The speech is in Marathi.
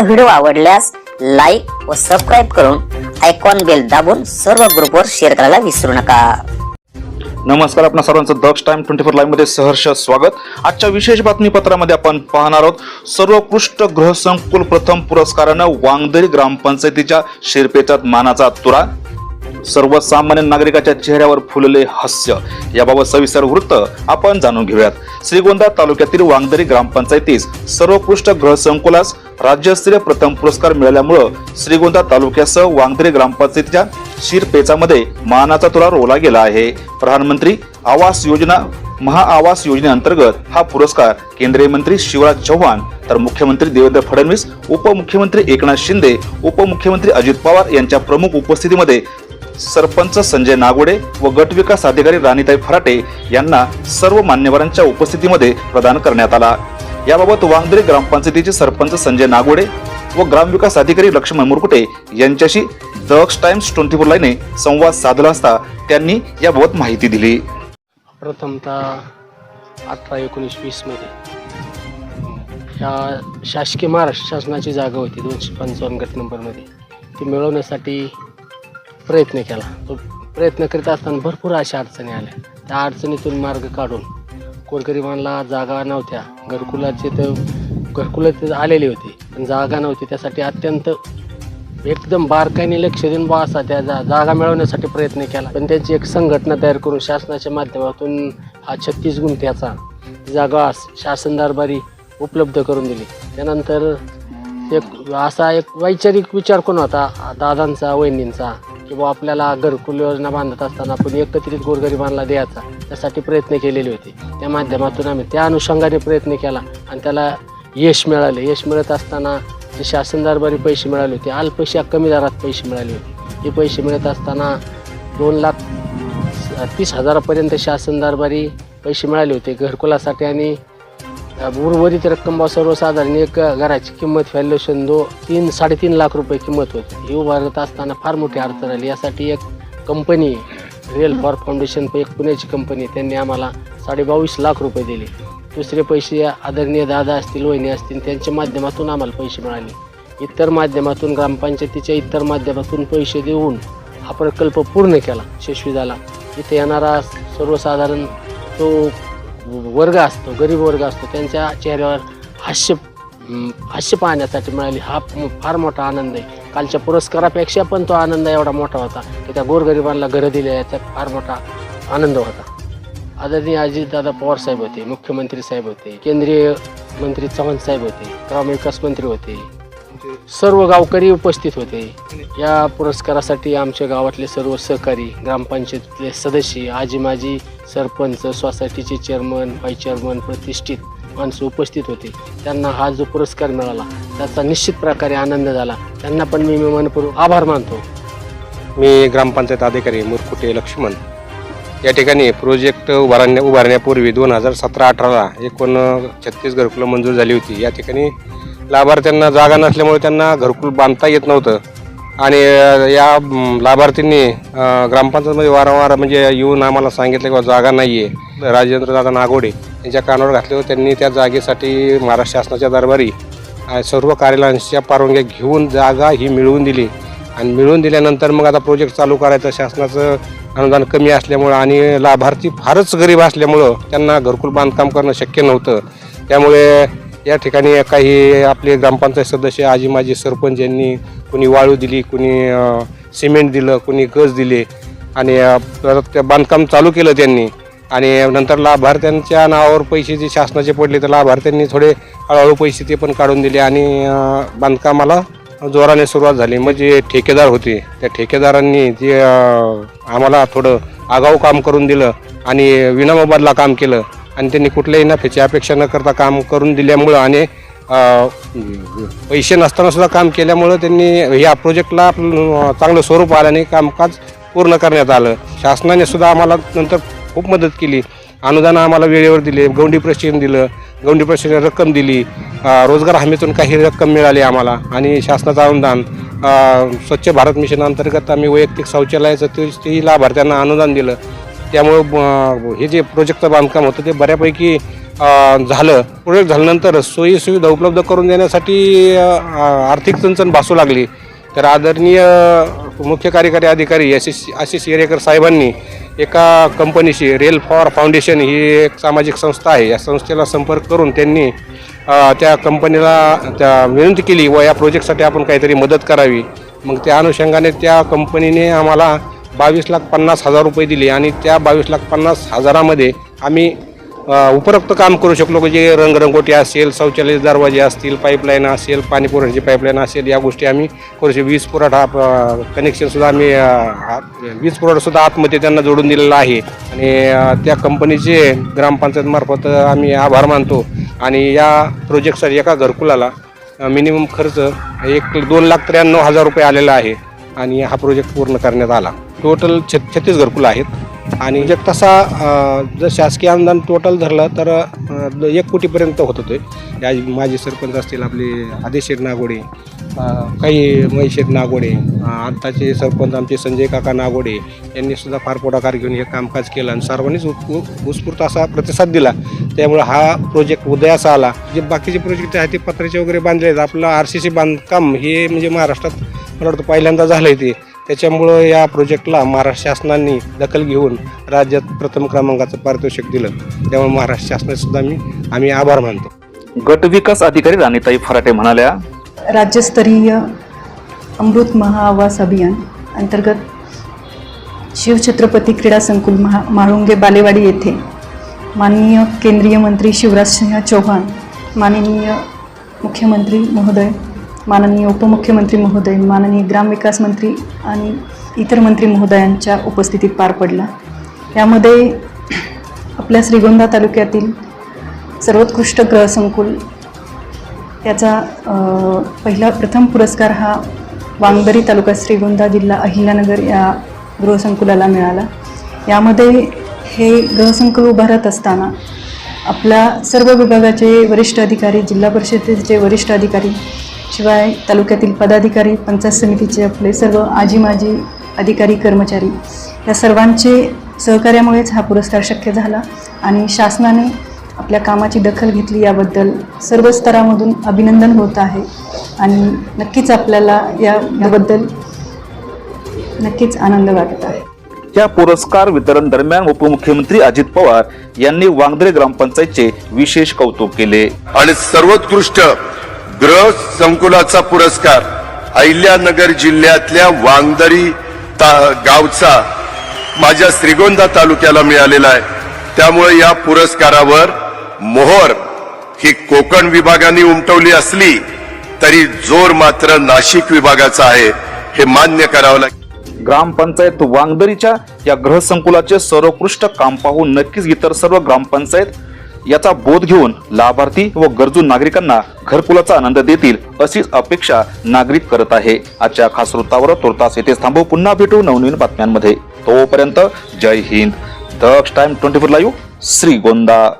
आमचा व्हिडिओ आवडल्यास लाईक व सबस्क्राईब करून आयकॉन बेल दाबून सर्व ग्रुपवर शेअर करायला विसरू नका. नमस्कार आपणा सर्वांचं दक्ष टाइम ट्वेंटी फोर लाईव्हमध्ये सहर्ष स्वागत. आजच्या विशेष बातमीपत्रामध्ये आपण पाहणार आहोत सर्वोत्कृष्ट गृहसंकुल प्रथम पुरस्कारानं वांगदरी ग्रामपंचायतीच्या शिरपेचात मानाचा तुरा. सर्वसामान्य नागरिकाच्या चेहऱ्यावर फुलले हास्य. याबाबत सविस्तर वृत्त आपण जाणून घेऊयात. श्रीगोंदा तालुक्यातील वांगदरी ग्रामपंचायतीस सर्वोत्कृष्ट गृहसंकुलास राज्यस्तरीय प्रथम पुरस्कार मिळाल्यामुळं श्रीगोंदा तालुक्यासह वांगदरी ग्रामपंचायतीच्या शिरपेचामध्ये मानाचा तुरा रोवला गेला आहे. प्रधानमंत्री आवास योजना महाआवास योजनेअंतर्गत हा पुरस्कार केंद्रीय मंत्री शिवराज चव्हाण तर मुख्यमंत्री देवेंद्र फडणवीस उपमुख्यमंत्री एकनाथ शिंदे उपमुख्यमंत्री अजित पवार यांच्या प्रमुख उपस्थितीमध्ये सरपंच संजय नागोडे व गट विकास अधिकारी राणीताई फराटे यांना सर्व मान्यवरांच्या उपस्थितीमध्ये प्रदान करण्यात आला. याबाबत वांगदरी ग्रामपंचायतीचे सरपंच संजय नागोडे व ग्रामविकास अधिकारी लक्ष्मण मुरकुटे यांच्याशी दक्ष टाइम्स ट्वेंटी फोर लाईने संवाद साधला असता त्यांनी याबाबत माहिती दिली. प्रथमतः अठरा एकोणीस वीसमध्ये ह्या शासकीय महाराष्ट्र शासनाची जागा होती दोनशे पंचावन्न गट नंबरमध्ये. ती मिळवण्यासाठी प्रयत्न केला. तो प्रयत्न करीत असताना भरपूर अशा अडचणी आल्या. त्या अडचणीतून मार्ग काढून गोरगरिबांना जागा नव्हत्या. घरकुलाचे तर घरकुलाचे आलेली होती. पण जागा नव्हती. त्यासाठी अत्यंत एकदम बारकाईने लक्ष देऊन बा असा त्या जा जागा मिळवण्यासाठी प्रयत्न केला. पण त्यांची एक संघटना तयार करून शासनाच्या माध्यमातून हा छत्तीस गुंठ्याचा जागा शासन दरबारी उपलब्ध करून दिली. त्यानंतर एक असा एक वैचारिक विचार कोण होता? दादांचा वहिनींचा की आपल्याला घरकुल योजना बांधत असताना आपण एकत्रित गोरगरिबांना द्यायचा त्यासाठी प्रयत्न केलेले होते. त्या माध्यमातून आम्ही त्या अनुषंगाने प्रयत्न केला आणि त्याला यश मिळाले. यश मिळत असताना जे शासन दरबारी पैसे मिळाले होते अल्पशा कमी दरात पैसे मिळाले होते. हे पैसे मिळत असताना दोन लाख तीस हजारापर्यंत शासन दरबारी पैसे मिळाले होते घरकुलासाठी आणि उर्वरित रक्कम बा सर्वसाधारण एक घराची किंमत व्हॅल्युएशन दो तीन साडेतीन लाख रुपये किंमत होती. ही उभारत असताना फार मोठी अडचण आली. यासाठी एक कंपनी रिअल फॉर फाउंडेशन एक पुण्याची कंपनी त्यांनी आम्हाला साडेबावीस लाख रुपये दिले. दुसरे पैसे आदरणीय दादा असतील वहिनी असतील त्यांच्या माध्यमातून आम्हाला पैसे मिळाले. इतर माध्यमातून ग्रामपंचायतीच्या इतर माध्यमातून पैसे देऊन हा प्रकल्प पूर्ण केला यशस्वी झाला. इथे येणारा सर्वसाधारण तो वर्ग असतो गरीब वर्ग असतो त्यांच्या चेहऱ्यावर हास्य हास्य पाहण्यासाठी मिळाली. हा फार मोठा आनंद आहे. कालच्या पुरस्कारापेक्षा पण तो आनंद एवढा मोठा होता की त्या गोरगरिबांना घरं दिले याचा फार मोठा आनंद होता. आदरणीय अजितदादा पवार साहेब होते मुख्यमंत्री साहेब होते केंद्रीय मंत्री चव्हाण साहेब होते ग्रामविकास मंत्री होते. सर्व गावकरी उपस्थित होते. या पुरस्कारासाठी आमच्या गावातले सर्व सहकारी ग्रामपंचायतीतले सदस्य आजी माजी सरपंच सोसायटीचे चेअरमन व्हाईस चेअरमन प्रतिष्ठित माणसं उपस्थित होते. त्यांना हा जो पुरस्कार मिळाला त्याचा निश्चित प्रकारे आनंद झाला. त्यांना पण मी मनपूर्वक आभार मानतो. मी ग्रामपंचायत अधिकारी मुरकुटे लक्ष्मण. या ठिकाणी प्रोजेक्ट उभारण्या उभारण्यापूर्वी दोन हजार सतरा अठराला एकूण छत्तीस घरकुलं मंजूर झाली होती. या ठिकाणी लाभार्थ्यांना जागा नसल्यामुळे त्यांना घरकुल बांधता येत नव्हतं. आणि या लाभार्थींनी ग्रामपंचायतमध्ये वारंवार म्हणजे येऊन आम्हाला सांगितलं की जागा नाही आहे राजेंद्रदादा नागोडे यांच्या कानावर घातल्यावर त्यांनी त्या जागेसाठी महाराष्ट्र शासनाच्या दरबारी सर्व कार्यालयांच्या परवानग्या घेऊन जागा ही मिळवून दिली. आणि मिळवून दिल्यानंतर मग आता प्रोजेक्ट चालू करायचं शासनाचं अनुदान कमी असल्यामुळं आणि लाभार्थी फारच गरीब असल्यामुळं त्यांना घरकुल बांधकाम करणं शक्य नव्हतं. त्यामुळे या ठिकाणी काही आपले ग्रामपंचायत सदस्य आजी माजी सरपंच यांनी कुणी वाळू दिली कुणी सिमेंट दिलं कुणी गज दिले आणि परत ते बांधकाम चालू केलं त्यांनी. आणि नंतर लाभार्थ्यांच्या नावावर पैसे जे शासनाचे पडले तर लाभार्थ्यांनी थोडे हळूहळू पैसे ते पण काढून दिले आणि बांधकामाला जोराने सुरुवात झाली. म्हणजे ठेकेदार होते. त्या ठेकेदारांनी जे आम्हाला थोडं आगाऊ काम करून दिलं आणि विनामोबादला काम केलं. आणि त्यांनी कुठल्याही नफ्याची अपेक्षा न करता काम करून दिल्यामुळं आणि पैसे नसताना सुद्धा काम केल्यामुळं त्यांनी या प्रोजेक्टला आपलं चांगलं स्वरूप आलं आणि कामकाज पूर्ण करण्यात आलं. शासनाने सुद्धा आम्हाला नंतर खूप मदत केली. अनुदान आम्हाला वेळेवर दिले गौंडी प्रशिक्षण दिलं गौंडी प्रशिक्षण रक्कम दिली रोजगार हमीतून काही रक्कम मिळाली आम्हाला आणि शासनाचं अनुदान स्वच्छ भारत मिशन अंतर्गत आम्ही वैयक्तिक शौचालयाचं ते तेही लाभार्थ्यांना अनुदान दिलं. त्यामुळं हे जे प्रोजेक्टचं बांधकाम होतं ते बऱ्यापैकी झालं. प्रोजेक्ट झाल्यानंतर सोयीसुविधा उपलब्ध करून देण्यासाठी आर्थिक चणचण भासू लागली. तर आदरणीय मुख्य कार्यकारी अधिकारी आशिष आशिष येरेकर साहेबांनी एका कंपनीशी रेल फॉर फाउंडेशन ही एक सामाजिक संस्था आहे. या संस्थेला संपर्क करून त्यांनी त्या कंपनीला त्या विनंती केली व या प्रोजेक्टसाठी आपण काहीतरी मदत करावी. मग त्या अनुषंगाने त्या कंपनीने आम्हाला बावीस लाख पन्नास हजार रुपये दिले आणि त्या बावीस लाख पन्नास हजारामध्ये आम्ही उपरोक्त काम करू शकलो म्हणजे रंगरंगोटी असेल शौचालय दरवाजे असतील पाईपलाईन असेल पाणी पाईपलाईन असेल या गोष्टी आम्ही करू शकतो वीज पुरवठा कनेक्शनसुद्धा आम्ही वीज पुरवठासुद्धा आतमध्ये त्यांना जोडून दिलेला आहे. आणि त्या कंपनीचे ग्रामपंचायतमार्फत आम्ही आभार मानतो. आणि या प्रोजेक्टसाठी एका घरकुलाला मिनिमम खर्च एक दोन लाख त्र्याण्णव हजार रुपये आलेला आहे. आणि हा प्रोजेक्ट पूर्ण करण्यात आला. टोटल छ छत्तीस घरकुलं आहेत. आणि जर तसा जर शासकीय अनुदान टोटल धरलं तर अ, एक कोटीपर्यंत होत होते. या माजी सरपंच असतील आपले आदेशेठ नागोडे अ, काही महेशेठ नागोडे अ, आत्ताचे सरपंच आमचे संजय काका नागोडे यांनी सुद्धा फार पुढाकार घेऊन हे कामकाज केलं आणि सर्वांनीच उत्स्फू- उत्स्फूर्त असा प्रतिसाद दिला. त्यामुळे हा प्रोजेक्ट उदयास आला. जे बाकीचे प्रोजेक्ट आहेत ते पत्र्याचे वगैरे बांधले आहेत. आपलं आर सी सी बांधकाम हे म्हणजे महाराष्ट्रात मला वाटतं पहिल्यांदा झालं आहे ते. त्याच्यामुळं या प्रोजेक्टला महाराष्ट्र शासनाने दखल घेऊन राज्यात प्रथम क्रमांकाचं पारितोषिक दिलं. त्यामुळे महाराष्ट्र शासनाचे सुद्धा मी आम्ही आभार मानतो. गट विकास अधिकारी राणीताई फराटे म्हणाल्या राज्यस्तरीय अमृत महाआवास अभियान अंतर्गत शिवछत्रपती क्रीडा संकुल महा म्हाळुंगे बालेवाडी येथे माननीय केंद्रीय मंत्री शिवराजसिंह चौहान माननीय मुख्यमंत्री महोदय माननीय उपमुख्यमंत्री महोदय माननीय ग्रामविकास मंत्री आणि इतर मंत्री महोदयांच्या उपस्थितीत पार पडला. यामध्ये आपल्या श्रीगोंदा तालुक्यातील सर्वोत्कृष्ट ग्रहसंकुल याचा पहिला प्रथम पुरस्कार हा वांगदरी तालुका श्रीगोंदा जिल्हा अहिल्यानगर या गृहसंकुलाला मिळाला. यामध्ये हे गृहसंकुल उभारत असताना आपल्या सर्व विभागाचे वरिष्ठ अधिकारी जिल्हा परिषदेचे वरिष्ठ अधिकारी शिवाय तालुक्यातील पदाधिकारी पंचायत समितीचे आपले सर्व आजी माजी अधिकारी कर्मचारी या सर्वांचे सहकार्यामुळेच हा पुरस्कार शक्य झाला आणि शासनाने आपल्या कामाची दखल घेतली याबद्दल सर्व स्तरामधून अभिनंदन होत आहे आणि नक्कीच आपल्याला या याबद्दल नक्कीच आनंद वाटत आहे. या पुरस्कार वितरण दरम्यान उपमुख्यमंत्री अजित पवार यांनी वांगदरे ग्रामपंचायतचे विशेष कौतुक केले. आणि सर्वोत्कृष्ट ग्रह संकुलाचा पुरस्कार अहिल्यानगर जिल्ह्यातल्या वांगदरी ता- गावचा माझ्या श्रीगोंदा तालुक्याला मिळालेला आहे. त्यामुळे या पुरस्कारावर मोहर ही कोकण विभागाने उमटवली असली तरी जोर मात्र नाशिक विभागाचा आहे हे मान्य करावं लागेल ग्रामपंचायत वांगदरीच्या या ग्रहसंकुलाचे सर्वोत्कृष्ट काम पाहून नक्कीच इतर सर्व ग्रामपंचायत याचा बोध घेऊन लाभार्थी व गरजू नागरिकांना घरकुलाचा आनंद देतील अशीच अपेक्षा नागरिक करत आहे. आजच्या खास वृत्तावर तुर्तास येथेच थांबू. पुन्हा भेटू नवनवीन बातम्यांमध्ये. तोपर्यंत Jai Hind. Daksh Time twenty four live Shrigonda.